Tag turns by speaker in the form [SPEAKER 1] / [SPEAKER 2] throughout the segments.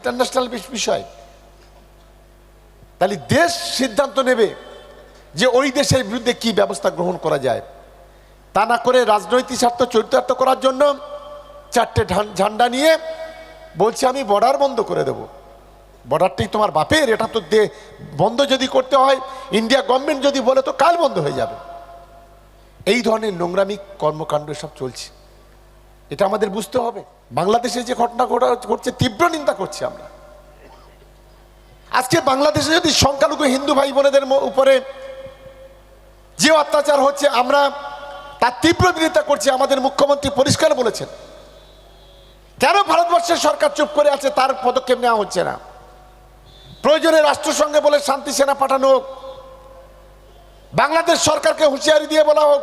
[SPEAKER 1] International বিষয়। তাহলে দেশ সিদ্ধান্ত নেবে যে ওই দেশের বিরুদ্ধে কি ব্যবস্থা গ্রহণ করা যায়। তা না করে রাজনৈতিক স্বার্থ, চরিতার্থ করার জন্য চারটে ঝান্ডা নিয়ে বলছে, আমি বর্ডার বন্ধ করে দেব। বর্ডারটাই তোমার বাপের, এটা তো দে বন্ধ যদি করতে হয় ইন্ডিয়া গভর্নমেন্ট যদি বলে তো কাল বন্ধ হয়ে যাবে। এই ধরনের নোংরামি কর্মকাণ্ড সব চলছে। এটা আমাদের বুঝতে হবে। বাংলাদেশে যে ঘটনা ঘটা, ঘটছে, তীব্র নিন্দা করছি আমরা। আজকে বাংলাদেশে যদি সংখ্যালঘু হিন্দু ভাই বোনেদের উপরে যে অত্যাচার হচ্ছে, আমরা তার তীব্র বিরোধিতা করছি, আমাদের মুখ্যমন্ত্রী পরিষ্কার বলেছেন। কেন ভারতবর্ষের সরকার চুপ করে আছে, তার পদক্ষেপ নেওয়া হচ্ছে না। প্রয়োজনে রাষ্ট্রসংঘে বলে শান্তি সেনা পাঠানো হোক, বাংলাদেশ সরকারকে হুঁশিয়ারি দিয়ে বলা হোক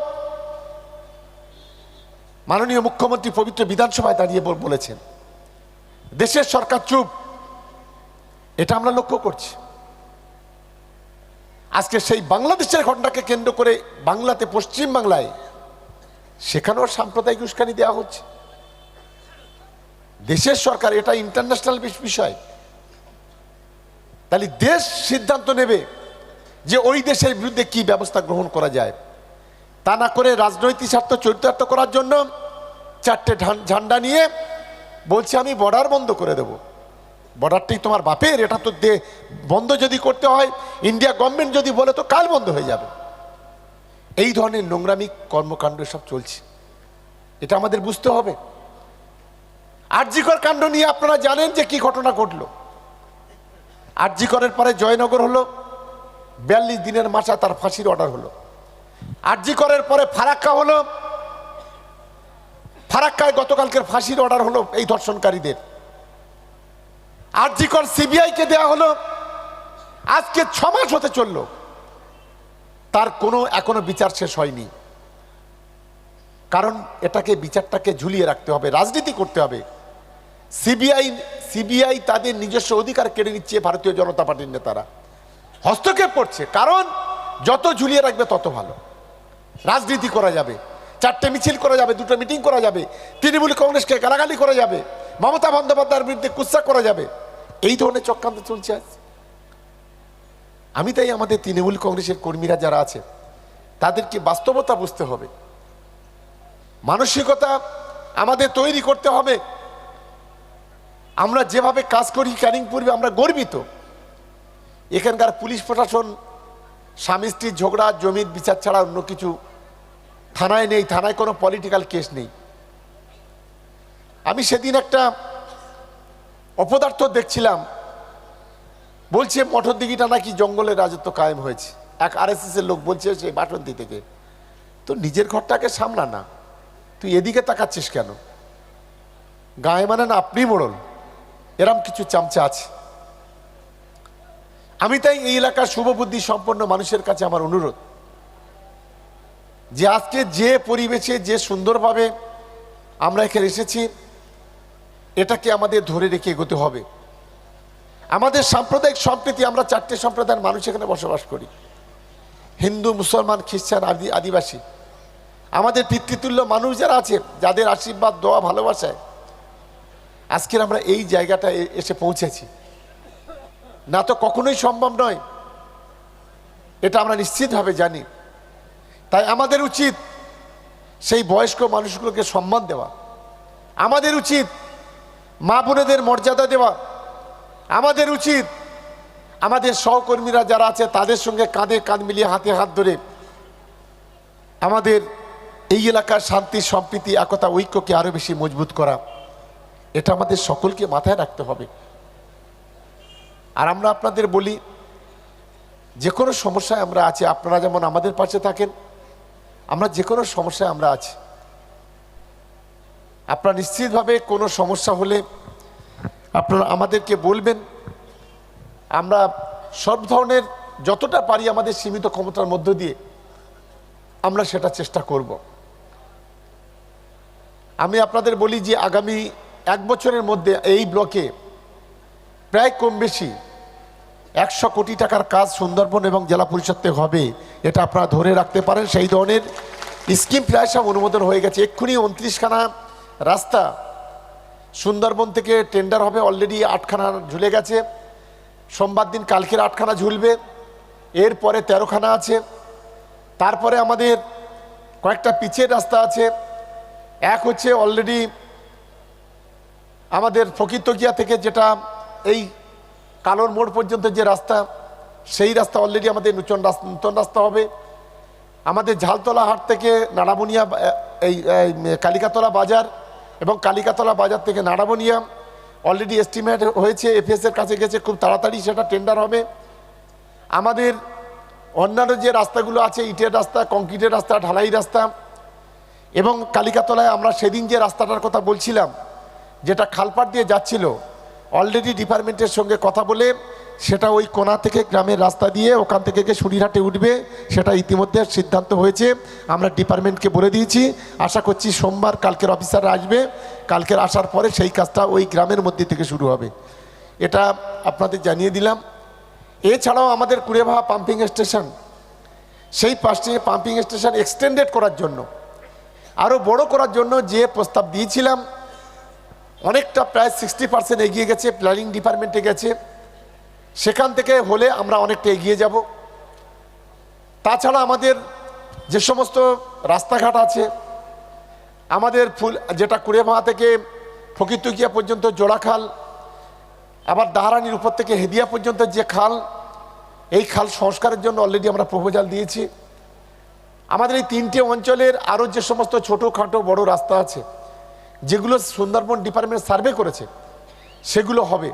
[SPEAKER 1] মাননীয় মুখ্যমন্ত্রী পবিত্র বিধানসভায় দাঁড়িয়ে বলেছেন, দেশের সরকার চুপ। এটা আমরা লক্ষ্য করছি। আজকে সেই বাংলাদেশের ঘটনাকে কেন্দ্র করে বাংলাতে, পশ্চিম বাংলায়, সেখানেও সাম্প্রদায়িক উস্কানি দেওয়া হচ্ছে। দেশের সরকার, এটা ইন্টারন্যাশনাল বিষয়। তাহলে দেশ সিদ্ধান্ত নেবে যে ওই দেশের বিরুদ্ধে কি ব্যবস্থা গ্রহণ করা যায়। তা না করে রাজনৈতিক স্বার্থ চরিতার্থ করার জন্য চারটে ঝান্ডা নিয়ে বলছে, আমি বর্ডার বন্ধ করে দেব। বর্ডারটাই তোমার বাপের, এটা তো দে বন্ধ যদি করতে হয়, ইন্ডিয়া গভর্নমেন্ট যদি বলে, তো কাল বন্ধ হয়ে যাবে। এই ধরনের নোংরামি কর্মকাণ্ড সব চলছে। এটা আমাদের বুঝতে হবে। আরজিকর কাণ্ড নিয়ে আপনারা জানেন যে কি ঘটনা ঘটলো। আরজিকরের পরে জয়নগর হলো, বিয়াল্লিশ দিনের মাসা তার ফাঁসির অর্ডার হলো। আরজি করার পরে ফারাক্কা হলো। ফারাক্কায় গতকালকের ফাঁসির অর্ডার হলো এই ধর্ষণকারীদের। আরজি কর সিবিআইকে দেওয়া হলো। আজকে ছ মাস হতে চলল। তার কোনো এখনও বিচার শেষ হয়নি। কারণ এটাকে, বিচারটাকে ঝুলিয়ে রাখতে হবে, রাজনীতি করতে হবে। সিবিআই সিবিআই তাদের নিজস্ব অধিকার কেড়ে নিচ্ছে ভারতীয় জনতা পার্টির নেতারা। হস্তক্ষেপ করছে, কারণ যত ঝুলিয়ে রাখবে তত ভালো। রাজনীতি করা যাবে, চারটে মিছিল করা যাবে, দুটো মিটিং করা যাবে, তৃণমূল কংগ্রেসকে গালাগালি করা যাবে, মমতা বন্দ্যোপাধ্যায়ের বিরুদ্ধে কুৎসা করা যাবে, এই ধরনের চক্রান্ত চলছে আজ। আমি তাই আমাদের তৃণমূল কংগ্রেসের কর্মীরা যারা আছে, তাদেরকে বাস্তবতা বুঝতে হবে। মানসিকতা আমাদের তৈরি করতে হবে। আমরা যেভাবে কাজ করি, ক্যানিং পূর্বে আমরা গর্বিত। এখানকার পুলিশ প্রশাসন স্বামী স্ত্রীর ঝগড়া, জমির বিচার ছাড়া অন্য কিছু থানায় নেই, থানায় কোনো পলিটিক্যাল কেস নেই। আমি সেদিন একটা অপদার্থ দেখছিলাম। বলছে মঠর দিঘিটা নাকি জঙ্গলের রাজত্ব কায়েম হয়েছে। এক আর এর লোক বলছে, সে বাসন্তী থেকে। তো নিজের ঘরটাকে সামলা না। তুই এদিকে তাকাচ্ছিস কেন? গায়ে মানে না, আপনি মোড়ল। এরম কিছু চামচা আছে। আমি তাই এই এলাকার শুভবুদ্ধি সম্পন্ন মানুষের কাছে আমার অনুরোধ যে আজকে যে পরিবেশে, যে সুন্দরভাবে আমরা এখানে এসেছি, এটাকে আমাদের ধরে রেখে এগোতে হবে। আমাদের সাম্প্রদায়িক সম্প্রীতি, আমরা চারটে সম্প্রদায়ের মানুষ এখানে বসবাস করি। হিন্দু, মুসলমান, খ্রিস্টান, আদি, আদিবাসী। আমাদের পিতৃতুল্য মানুষ যারা আছে, যাদের আশীর্বাদ, দোয়া, ভালোবাসায়, আজকের আমরা এই জায়গাটা এসে পৌঁছেছি। না তো কখনোই সম্ভব নয়। এটা আমরা নিশ্চিতভাবে জানি। তাই আমাদের উচিত সেই বয়স্ক মানুষগুলোকে সম্মান দেওয়া। আমাদের উচিত মা বোনেদের মর্যাদা দেওয়া। আমাদের উচিত আমাদের সহকর্মীরা যারা আছে তাদের সঙ্গে কাঁধে কাঁধ মিলিয়ে হাতে হাত ধরে আমাদের এই এলাকার শান্তি, সম্প্রীতি, একতা, ঐক্যকে আরও বেশি মজবুত করা। এটা আমাদের সকলকে মাথায় রাখতে হবে। আর আমরা আপনাদের বলি, যে কোনো সমস্যায় আমরা আছি, আপনারা যেমন আমাদের পাশে থাকেন, আমরা যে কোনো সমস্যায় আমরা আছি। আপনারা নিশ্চিতভাবে কোনো সমস্যা হলে আপনারা আমাদেরকে বলবেন, আমরা সব ধরনের যতটা পারি আমাদের সীমিত ক্ষমতার মধ্য দিয়ে আমরা সেটা চেষ্টা করব। আমি আপনাদের বলি যে আগামী এক বছরের মধ্যে এই ব্লকে প্রায় কম বেশি একশো কোটি টাকার কাজ সুন্দরবন এবং জেলা পরিষদ হবে। এটা আপনারা ধরে রাখতে পারেন, সেই ধরনের স্কিম প্রায় সব অনুমোদন হয়ে গেছে। এক্ষুনি উনত্রিশখানা রাস্তা সুন্দরবন থেকে টেন্ডার হবে অলরেডি আটখানা ঝুলে গেছে। সোমবার দিন কালকের আটখানা ঝুলবে, এরপরে তেরোখানা আছে। তারপরে আমাদের কয়েকটা পিচের রাস্তা আছে। এক হচ্ছে অলরেডি আমাদের ফকিরতকিয়া থেকে যেটা এই কালোর মোড় পর্যন্ত যে রাস্তা, সেই রাস্তা অলরেডি আমাদের নূতন রাস্তা নূতন রাস্তা হবে। আমাদের ঝালতলা হাট থেকে নাড়াবনিয়া এই কালিকাতলা বাজার এবং কালিকাতলা বাজার থেকে নাড়াবনিয়া অলরেডি এস্টিমেট হয়েছে এফএস এর কাছে গেছে, খুব তাড়াতাড়ি সেটা টেন্ডার হবে। আমাদের অন্যান্য যে রাস্তাগুলো আছে, ইটের রাস্তা, কংক্রিটের রাস্তা, ঢালাই রাস্তা এবং কালিকাতলায় আমরা সেদিন যে রাস্তাটার কথা বলছিলাম, যেটা খালপাট দিয়ে যাচ্ছিল অলরেডি ডিপার্টমেন্টের সঙ্গে কথা বলে সেটা ওই কোনা থেকে গ্রামের রাস্তা দিয়ে ওখান থেকে গিয়ে সুরিরহাটে উঠবে, সেটা ইতিমধ্যে সিদ্ধান্ত হয়েছে। আমরা ডিপার্টমেন্টকে বলে দিয়েছি, আশা করছি সোমবার কালকের অফিসাররা আসবে। কালকের আসার পরে সেই কাজটা ওই গ্রামের মধ্যে থেকে শুরু হবে। এটা আপনাদের জানিয়ে দিলাম। এছাড়াও আমাদের কুড়েভাড়া পাম্পিং স্টেশন, সেই পাশে পাম্পিং স্টেশন এক্সটেন্ডেড করার জন্য, আরও বড় করার জন্য যে প্রস্তাব দিয়েছিলাম অনেকটা প্রায় সিক্সটি পার্সেন্ট এগিয়ে গেছে প্ল্যানিং ডিপার্টমেন্টে গেছে। সেখান থেকে হলে আমরা অনেকটা এগিয়ে যাব। তাছাড়া আমাদের যে সমস্ত রাস্তাঘাট আছে, আমাদের ফুল, যেটা কুড়েমাহা থেকে ফকিরতুকিয়া পর্যন্ত জোড়াখাল আবার দাহারানির উপর থেকে হেদিয়া পর্যন্ত যে খাল, এই খাল সংস্কারের জন্য অলরেডি আমরা প্রপোজাল দিয়েছি। আমাদের এই তিনটে অঞ্চলের আরও যে সমস্ত ছোটোখাটো বড় রাস্তা আছে যেগুলো সুন্দরবন ডিপার্টমেন্ট সার্ভে করেছে সেগুলো হবে।